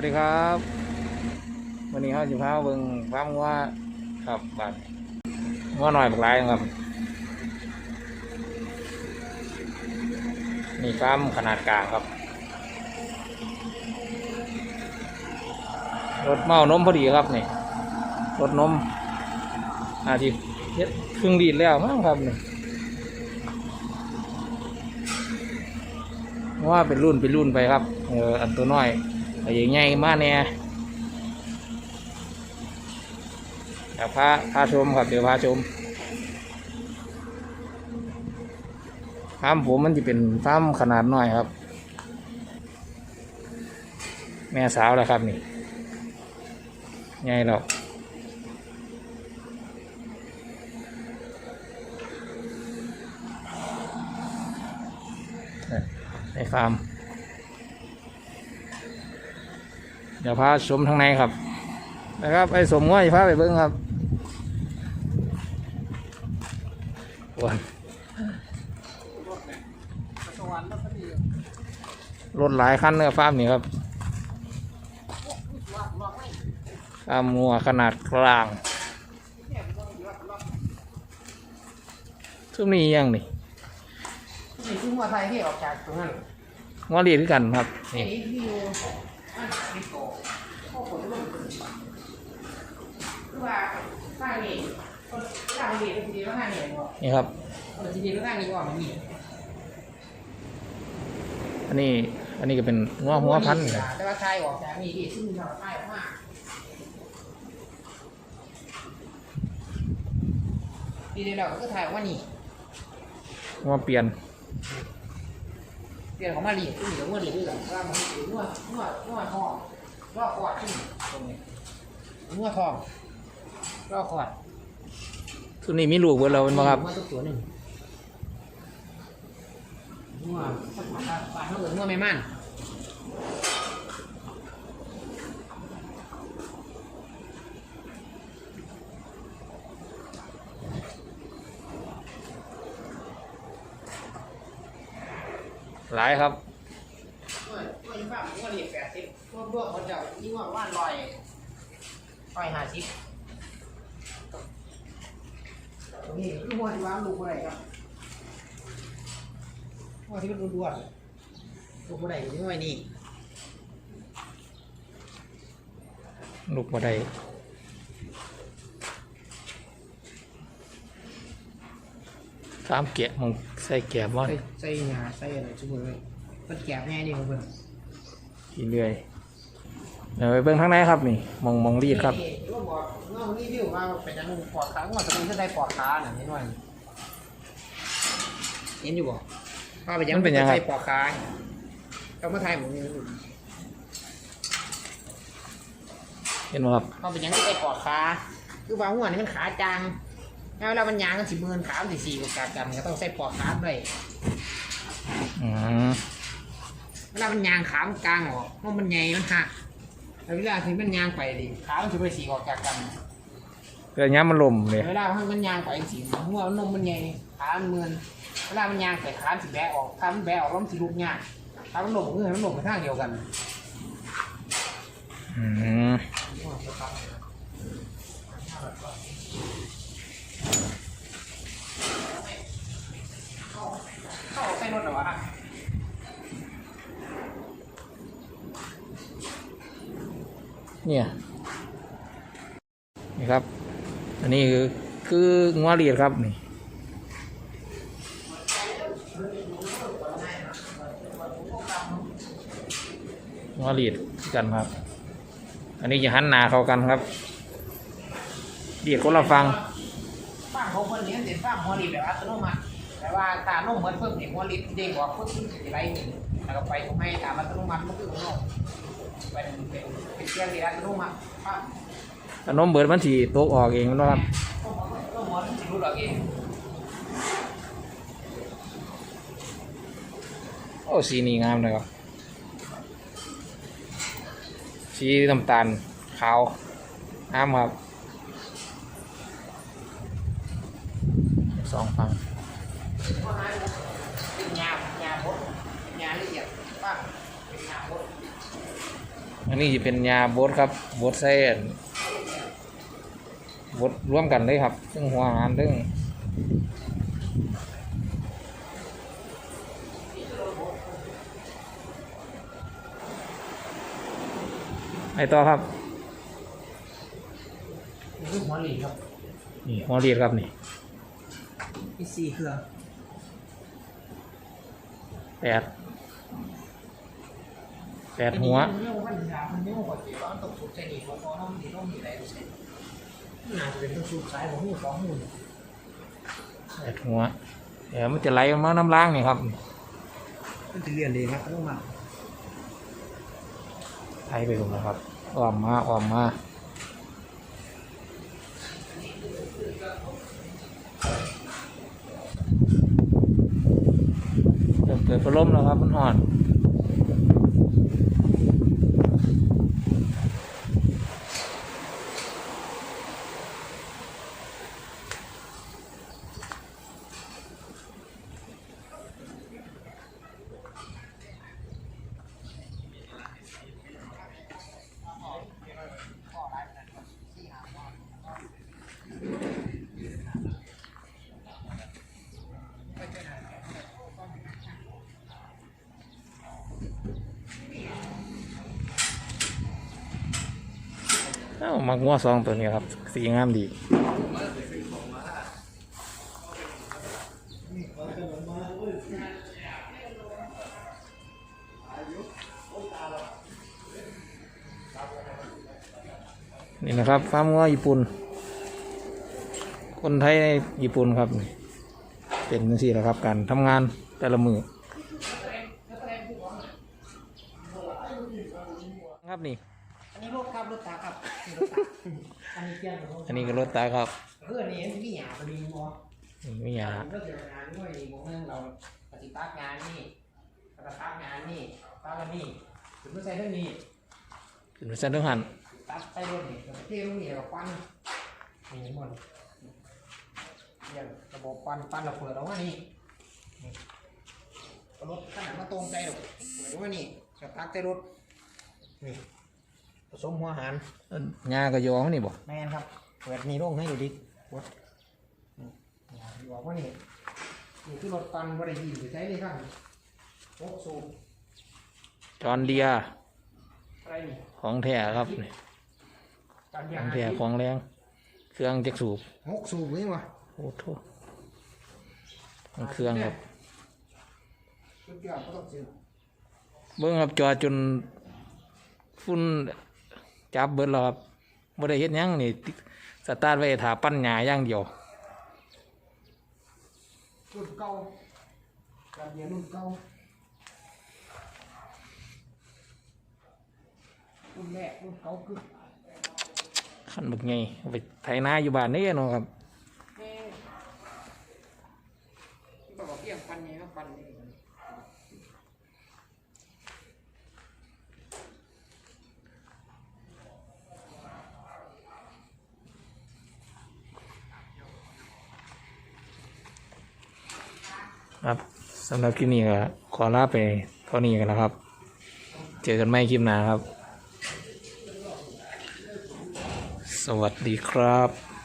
วัสดีครับวันนี้เขาสิพาเบิงฟาร์มงัวครับบัดงัวหน่อยบักหลายครับ นี่ฟาร์มขนาดกลางครับ รถเมานมพอดีครับนี่ รถนมอาทิเฮ็ดครึ่งดีดแล้วมั้งครับนี่ว่าเป็นรุ่นเป็นรุ่นไปครับ เอออันตัวน้อย ไอ้ใหญ่มาแน่เดี๋ยวพาพาชมครับเดี๋ยวพาชมฟาร์มผมมันจะเป็นฟาร์มขนาดน้อยครับ แม่สาวแล้วครับนี่ใหญ่แล้วในฟาร์ม เดี๋ยวพาชมทางในครับ นะครับไอ้สมง้อยพาไปเบิ้งครับโอ้ยรถหลายคันเนี่ยฟาร์มนี่ครับฟาร์มงัวขนาดกลางทุกนี้ยังนี่นี่คือหัวไทยที่ออกจากตรงนั้นงัวเรียนด้วยกันครับนี่ นี่ที่อยู่อันนี้โตข้อผลลงคือว่าข้างนี้คนข้างนี้คนดีว่าข้างนี้บ่นี่ครับคนดีดีว่าข้างนี้บ่มันมีอันนี้อันนี้ก็เป็นงัวหัวพันธุ์ครับแต่ว่าไทยออกจากนี่ที่ซึ่งเราไทยออกมาปีนี้เราก็ไทยออกมานี่งัวเปลี่ยน เปลี่ยนของมาลีดขึ้นเหลือว่าลีด้วยกันว่ามันเมื่อเมื่อเมื่อทองรอบขอดขึ้นตรงนี้เมื่อทองรอบขอดตัวนี้มีลูกเบอร์เราเป็นบ่ครับงัวตัวตัวหนึ่งงัวปลาเท่ากับงัวแม่มั่น หลายครับ งัวงัวยี่ป้างัวเหลียแปดสิบงัวพวกเขาจะยิ่ งว่าว่านลอยลอยห้าสิบนี่คืองัวที่ว่าลูกอะไรครับงัวที่มันรวนลูกอะไรอยู่ที่งัวนี่ลูกบ่ได้สามเกียร์มอง ใส่เกียบ่ใส่ใส่ยาใส่อะไรชุบเลยมันแกะแน่นี่ของเพิ่นกี่เรื่อยเดี๋ยวไปเบิ่งข้างในครับนี่มองมองรีดครับนี่ก็บอกเงารีวิวว่าเป็นยังปอดขาว่าจะเป็นเส้นใดปอดขาน่ะนิดหน่อยเห็นอยู่บ่ว่าเป็นยังมันเป็นยังไงใส่ปอดขาก็มาไทยผมนี่เห็นบ่ครับว่าเป็นยังใส่ปอดขาคือว่าหัวนี่มันขาจาง แล้วเวลามันยางมันสิเมินขามันสิสี่กับกากันก็ต้องใส่ปอดขาด้วยอืมเวลามันยางขามันกลางออกเพราะมันใหญ่มันหักแล้วเวลาที่มันยางไปดิขามันสิไปสี่ออกจากกันเกิดย้ำมันลมเลยเวลามันยางไปสิหัวมันนมมันใหญ่ขามันเมินเวลามันยางไปขามันสิแบะออกขามันแบะออกแล้วมันสิลุกยากขามันหลบเงื่อนมันหลบไปทางเดียวกันอืม เข้าใส่รถเหรอวะเนี่ยนี่ครับ อันนี้คือคืองัวเรียดครับนี่งัวเรียดกันครับ อันนี้จะหันหน้าเข้ากันครับเรียดคนละฟัง ฟังของคนนี้เป็นฟังหัวรีบแบบอัตโนมัติแต่ว่าตาโน้มเหมือนเพิ่มเนี่ยหัวรีเด้งออกเพิ่มขึ้นสิไรหนึ่งแล้วก็ไปตรงให้ตามอัตโนมัติมันคือหัวโน้มเป็นเป็นเป็นเสียงที่อัตโนมัติฟังขนมเบิดมันสีตกออกเองมันว่าครับก็หมอก็หมอที่รู้หรอกเองโอ้สีนี้งามเลยครับสีน้ำตาลขาวงามครับ สองฟังก็หาเป็นยาเป็นยาบดเป็นยาละเอียดฟังเป็นยาบดอันนี้จะเป็นยาบดครับบดไส้อันบดร่วมกันเลยครับซึ่งหัวอาหารซึ่งไอต่อครับนี่คือหัวหลีครับนี่หัวเรียดครับนี่ มีสี่เครือแปดแปดหัวมันเนี่ยมันยามันเนี่ยปกติว่าตกสุดใจหนีของน้องดีน้องดีอะไรใช่น่าจะเป็นตัวสุดสายของหูสองหูแปดหัวเดี๋ยวมันจะไหลมาน้ำล้างนี่ครับมันจะเรียนดีครับต้องมาไหลไปผมนะครับอ้อมมาอ้อมมา เกิดพัดลมแล้วครับมันหอน อ้ามักงัวซองตัวนี้ครับ สีงามดีนี่นะครับฟาร์มงัวญี่ปุ่น คนไทยในญี่ปุ่นครับ เป็นจังซี่แหละครับ การทำงานแต่ละมือครับนี่ อันนี้รถครับรถตาครับนี่รถตาอันนี้เกี่ยงกับรถอันนี้ก็รถตาครับเพื่อนนี่มันมีหยาพอดีมั้งนี่ไม่ยาก็เกี่ยวกับงานด้วยนี่มั้งเราปฏิบัติงานนี่ปฏิบัติงานนี่ตั้งอันนี่ถึงไม่ใช่เรื่องนี้ขึ้นไปเส้นเรื่องหันตัดไปรถนี่เที่ยวนี่เราปั้นนี่หมดอย่างระบบปั้นปั้นเราเปิดออกมานี่นี่รถขนาดมาตรงใจหรอกเปิดออกมานี่กระตักใจรถนี่ ผสมหัวอาหารยากระยองนี่บ่แมนครับ เปิดมีร่องให้อยู่ดิวัดนี่อยู่ว่านี่นี่คือรถปันบริยีหรือใช้เลยครับหกสูบจอนเดียอะไรนี่ของแท้ครับนี่จันขยาองแท้ของแรง เครื่องจักรสูบหกสูบนี่วะโอ้โหของเครื่องครับชุดเดียวก็ต้องซื้อเบิ้งครับจอดจนฝุ่น จับเบิดแล้วครับบ่ได้เฮ็ดหยังนี่สตาร์ทไว้ถาปั้นหญ้าอย่างเดียวรุ่นเก่าจันยารุ่นเก่ารุ่นแรกรุ่นเก่าคือขันบักไงเอาไปไถนาอยู่บ้านนี่เนาะครับ แม่ที่บอกเพียงปันเนี่ยปันนี่ ครับสำหรับคลิปนี้ก็ขอลาไปเท่านี้กันนะครับ เจอกันใหม่คลิปหน้าครับ สวัสดีครับ